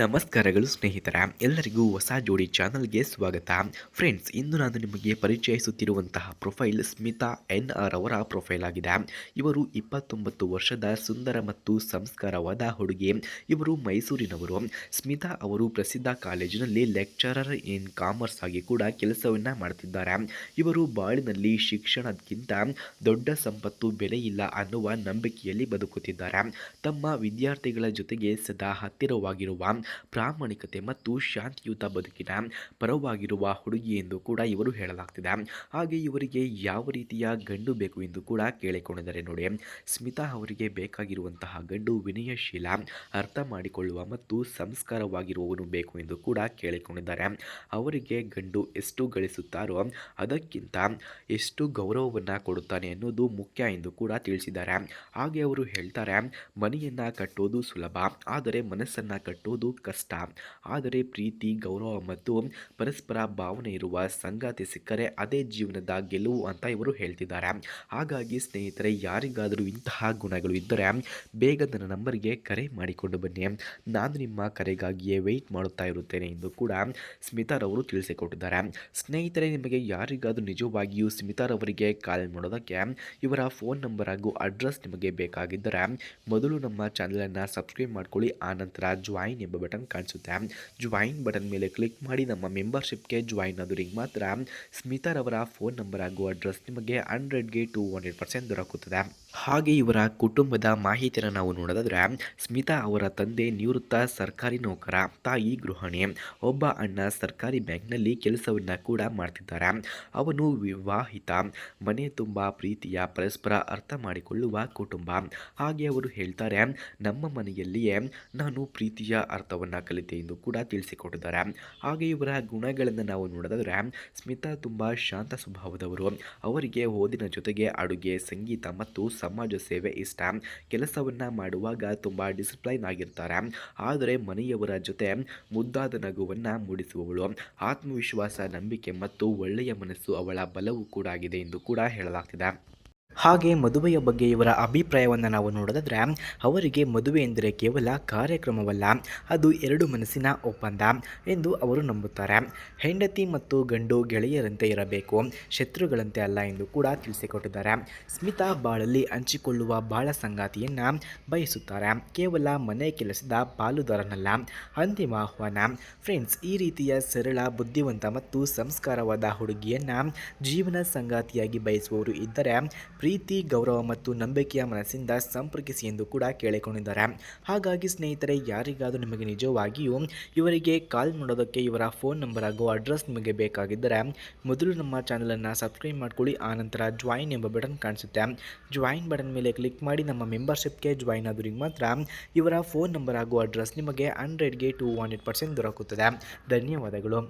ನಮಸ್ಕಾರಗಳು ಸ್ನೇಹಿತರ, ಎಲ್ಲರಿಗೂ ಹೊಸ ಜೋಡಿ ಚಾನಲ್ಗೆ ಸ್ವಾಗತ. ಫ್ರೆಂಡ್ಸ್, ಇಂದು ನಾನು ನಿಮಗೆ ಪರಿಚಯಿಸುತ್ತಿರುವಂತಹ ಪ್ರೊಫೈಲ್ ಸ್ಮಿತಾ ಎನ್ ಆರ್ ಅವರ ಪ್ರೊಫೈಲ್ ಆಗಿದೆ. ಇವರು ಇಪ್ಪತ್ತೊಂಬತ್ತು ವರ್ಷದ ಸುಂದರ ಮತ್ತು ಸಂಸ್ಕಾರವಾದ ಹುಡುಗಿ. ಇವರು ಮೈಸೂರಿನವರು. ಸ್ಮಿತಾ ಅವರು ಪ್ರಸಿದ್ಧ ಕಾಲೇಜಿನಲ್ಲಿ ಲೆಕ್ಚರರ್ ಇನ್ ಕಾಮರ್ಸ್ ಆಗಿ ಕೂಡ ಕೆಲಸವನ್ನ ಮಾಡುತ್ತಿದ್ದಾರೆ ಇವರು ಬಾಳಿನಲ್ಲಿ ಶಿಕ್ಷಣಕ್ಕಿಂತ ದೊಡ್ಡ ಸಂಪತ್ತು ಬೆಲೆ ಇಲ್ಲ ಅನ್ನುವ ನಂಬಿಕೆಯಲ್ಲಿ ಬದುಕುತ್ತಿದ್ದಾರೆ. ತಮ್ಮ ವಿದ್ಯಾರ್ಥಿಗಳ ಜೊತೆಗೆ ಸದಾ ಹತ್ತಿರವಾಗಿರುವ ಪ್ರಾಮಾಣಿಕತೆ ಮತ್ತು ಶಾಂತಿಯುತ ಬದುಕಿನ ಪರವಾಗಿರುವ ಹುಡುಗಿ ಎಂದು ಕೂಡ ಇವರು ಹೇಳಲಾಗ್ತಿದೆ. ಹಾಗೆ ಇವರಿಗೆ ಯಾವ ರೀತಿಯ ಗಂಡು ಬೇಕು ಎಂದು ಕೂಡ ಕೇಳಿಕೊಂಡಿದ್ದಾರೆ ನೋಡಿ. ಸ್ಮಿತಾ ಅವರಿಗೆ ಬೇಕಾಗಿರುವಂತಹ ಗಂಡು ವಿನಯಶೀಲ, ಅರ್ಥ ಮಾಡಿಕೊಳ್ಳುವ ಮತ್ತು ಸಂಸ್ಕಾರವಾಗಿರುವವನು ಬೇಕು ಎಂದು ಕೂಡ ಕೇಳಿಕೊಂಡಿದ್ದಾರೆ. ಅವರಿಗೆ ಗಂಡು ಎಷ್ಟು ಗಳಿಸುತ್ತಾರೋ ಅದಕ್ಕಿಂತ ಎಷ್ಟು ಗೌರವವನ್ನು ಕೊಡುತ್ತಾನೆ ಅನ್ನೋದು ಮುಖ್ಯ ಎಂದು ಕೂಡ ತಿಳಿಸಿದ್ದಾರೆ. ಹಾಗೆ ಅವರು ಹೇಳ್ತಾರೆ, ಮನೆಯನ್ನು ಕಟ್ಟೋದು ಸುಲಭ, ಆದರೆ ಮನಸ್ಸನ್ನು ಕಟ್ಟೋದು ಕಷ್ಟ. ಆದರೆ ಪ್ರೀತಿ, ಗೌರವ ಮತ್ತು ಪರಸ್ಪರ ಭಾವನೆ ಇರುವ ಸಂಗಾತಿ ಸಿಕ್ಕರೆ ಅದೇ ಜೀವನದ ಗೆಲುವು ಅಂತ ಇವರು ಹೇಳ್ತಿದ್ದಾರೆ. ಹಾಗಾಗಿ ಸ್ನೇಹಿತರೆ, ಯಾರಿಗಾದರೂ ಇಂತಹ ಗುಣಗಳು ಇದ್ದರೆ ಬೇಗ ನನ್ನ ನಂಬರ್ಗೆ ಕರೆ ಮಾಡಿಕೊಂಡು ಬನ್ನಿ. ನಾನು ನಿಮ್ಮ ಕರೆಗಾಗಿಯೇ ವೆಯ್ಟ್ ಮಾಡುತ್ತಾ ಇರುತ್ತೇನೆ ಎಂದು ಕೂಡ ಸ್ಮಿತಾರವರು ತಿಳಿಸಿಕೊಟ್ಟಿದ್ದಾರೆ. ಸ್ನೇಹಿತರೆ, ನಿಮಗೆ ಯಾರಿಗಾದರೂ ನಿಜವಾಗಿಯೂ ಸ್ಮಿತಾರವರಿಗೆ ಕಾಲ್ ಮಾಡೋದಕ್ಕೆ ಇವರ ಫೋನ್ ನಂಬರ್ ಹಾಗೂ ಅಡ್ರೆಸ್ ನಿಮಗೆ ಬೇಕಾಗಿದ್ದರೆ ಮೊದಲು ನಮ್ಮ ಚಾನಲನ್ನು ಸಬ್ಸ್ಕ್ರೈಬ್ ಮಾಡ್ಕೊಳ್ಳಿ ಆನಂತರ ಜಾಯಿನ್ ಎಂಬ ಬಟನ್ ಕಾಣಿಸುತ್ತೆ. ಜಾಯಿನ್ ಬಟನ್ ಮೇಲೆ ಕ್ಲಿಕ್ ಮಾಡಿ ನಮ್ಮ ಮೆಂಬರ್ಶಿಪ್ಗೆ ಜಾಯಿನ್ ಆದವರಿಗೆ ಮಾತ್ರ ಸ್ಮಿತಾರವರ ಫೋನ್ ನಂಬರ್ ಹಾಗೂ ಅಡ್ರೆಸ್ ನಿಮಗೆ ಹಂಡ್ರೆಡ್ಗೆ ಟು ಹಂಡ್ರೆಡ್ ಪರ್ಸೆಂಟ್ ದೊರಕುತ್ತದೆ. ಹಾಗೆ ಇವರ ಕುಟುಂಬದ ಮಾಹಿತಿಯನ್ನು ನಾವು ನೋಡೋದಾದ್ರೆ ಸ್ಮಿತಾ ಅವರ ತಂದೆ ನಿವೃತ್ತ ಸರ್ಕಾರಿ ನೌಕರ, ತಾಯಿ ಗೃಹಿಣಿ, ಒಬ್ಬ ಅಣ್ಣ ಸರ್ಕಾರಿ ಬ್ಯಾಂಕ್ನಲ್ಲಿ ಕೆಲಸವನ್ನು ಕೂಡ ಮಾಡ್ತಿದ್ದಾರೆ. ಅವನು ವಿವಾಹಿತ, ಮನೆ ತುಂಬ ಪ್ರೀತಿಯ, ಪರಸ್ಪರ ಅರ್ಥ ಮಾಡಿಕೊಳ್ಳುವ ಕುಟುಂಬ. ಹಾಗೆ ಅವರು ಹೇಳ್ತಾರೆ, ನಮ್ಮ ಮನೆಯಲ್ಲಿಯೇ ನಾನು ಪ್ರೀತಿಯ ಅರ್ಥವನ್ನು ಕಲಿತೆ ಎಂದು ಕೂಡ ತಿಳಿಸಿಕೊಟ್ಟಿದ್ದಾರೆ. ಹಾಗೆ ಇವರ ಗುಣಗಳನ್ನು ನಾವು ನೋಡೋದಾದರೆ, ಸ್ಮಿತಾ ತುಂಬ ಶಾಂತ ಸ್ವಭಾವದವರು. ಅವರಿಗೆ ಓದಿನ ಜೊತೆಗೆ ಅಡುಗೆ, ಸಂಗೀತ ಮತ್ತು ಸಮಾಜ ಸೇವೆ ಇಷ್ಟ. ಕೆಲಸವನ್ನು ಮಾಡುವಾಗ ತುಂಬ ಡಿಸಿಪ್ಲೈನ್ ಆಗಿರ್ತಾರೆ. ಆದರೆ ಮನೆಯವರ ಜೊತೆ ಮುದ್ದಾದ ನಗುವನ್ನು ಮೂಡಿಸುವವಳು. ಆತ್ಮವಿಶ್ವಾಸ, ನಂಬಿಕೆ ಮತ್ತು ಒಳ್ಳೆಯ ಮನಸ್ಸು ಅವಳ ಬಲವು ಕೂಡ ಆಗಿದೆ ಎಂದು ಕೂಡ ಹೇಳಲಾಗ್ತಿದೆ. ಹಾಗೆ ಮದುವೆಯ ಬಗ್ಗೆ ಇವರ ಅಭಿಪ್ರಾಯವನ್ನು ನಾವು ನೋಡೋದಾದರೆ, ಅವರಿಗೆ ಮದುವೆ ಎಂದರೆ ಕೇವಲ ಕಾರ್ಯಕ್ರಮವಲ್ಲ, ಅದು ಎರಡು ಮನಸ್ಸಿನ ಒಪ್ಪಂದ ಎಂದು ಅವರು ನಂಬುತ್ತಾರೆ. ಹೆಂಡತಿ ಮತ್ತು ಗಂಡು ಗೆಳೆಯರಂತೆ ಇರಬೇಕು, ಶತ್ರುಗಳಂತೆ ಅಲ್ಲ ಎಂದು ಕೂಡ ತಿಳಿಸಿಕೊಟ್ಟಿದ್ದಾರೆ. ಸ್ಮಿತಾ ಬಾಳಲ್ಲಿ ಹಂಚಿಕೊಳ್ಳುವ ಬಾಳ ಸಂಗಾತಿಯನ್ನು ಬಯಸುತ್ತಾರೆ. ಕೇವಲ ಮನೆ ಕೆಲಸದ ಪಾಲುದಾರನಲ್ಲ, ಅಂತಿಮ ಆಹ್ವಾನ. ಫ್ರೆಂಡ್ಸ್, ಈ ರೀತಿಯ ಸರಳ, ಬುದ್ಧಿವಂತ ಮತ್ತು ಸಂಸ್ಕಾರವಾದ ಹುಡುಗಿಯನ್ನು ಜೀವನ ಸಂಗಾತಿಯಾಗಿ ಬಯಸುವವರು ಇದ್ದರೆ ಪ್ರೀತಿ, ಗೌರವ ಮತ್ತು ನಂಬಿಕೆಯ ಮನಸ್ಸಿಂದ ಸಂಪರ್ಕಿಸಿ ಎಂದು ಕೂಡ ಕೇಳಿಕೊಂಡಿದ್ದಾರೆ. ಹಾಗಾಗಿ ಸ್ನೇಹಿತರೆ, ಯಾರಿಗಾದರೂ ನಿಮಗೆ ನಿಜವಾಗಿಯೂ ಇವರಿಗೆ ಕಾಲ್ ಮಾಡೋದಕ್ಕೆ ಇವರ ಫೋನ್ ನಂಬರ್ ಹಾಗೂ ಅಡ್ರೆಸ್ ನಿಮಗೆ ಬೇಕಾಗಿದ್ದರೆ ಮೊದಲು ನಮ್ಮ ಚಾನಲನ್ನು ಸಬ್ಸ್ಕ್ರೈಬ್ ಮಾಡ್ಕೊಳ್ಳಿ ಆನಂತರ ಜಾಯಿನ್ ಎಂಬ ಬಟನ್ ಕಾಣಿಸುತ್ತೆ. ಜಾಯಿನ್ ಬಟನ್ ಮೇಲೆ ಕ್ಲಿಕ್ ಮಾಡಿ ನಮ್ಮ ಮೆಂಬರ್ಶಿಪ್ಗೆ ಜಾಯಿನ್ ಆದವರಿಗೆ ಮಾತ್ರ ಇವರ ಫೋನ್ ನಂಬರ್ ಹಾಗೂ ಅಡ್ರೆಸ್ ನಿಮಗೆ ಹಂಡ್ರೆಡ್ಗೆ ಟು ಹಂಡ್ರೆಡ್ ಪರ್ಸೆಂಟ್ ದೊರಕುತ್ತದೆ. ಧನ್ಯವಾದಗಳು.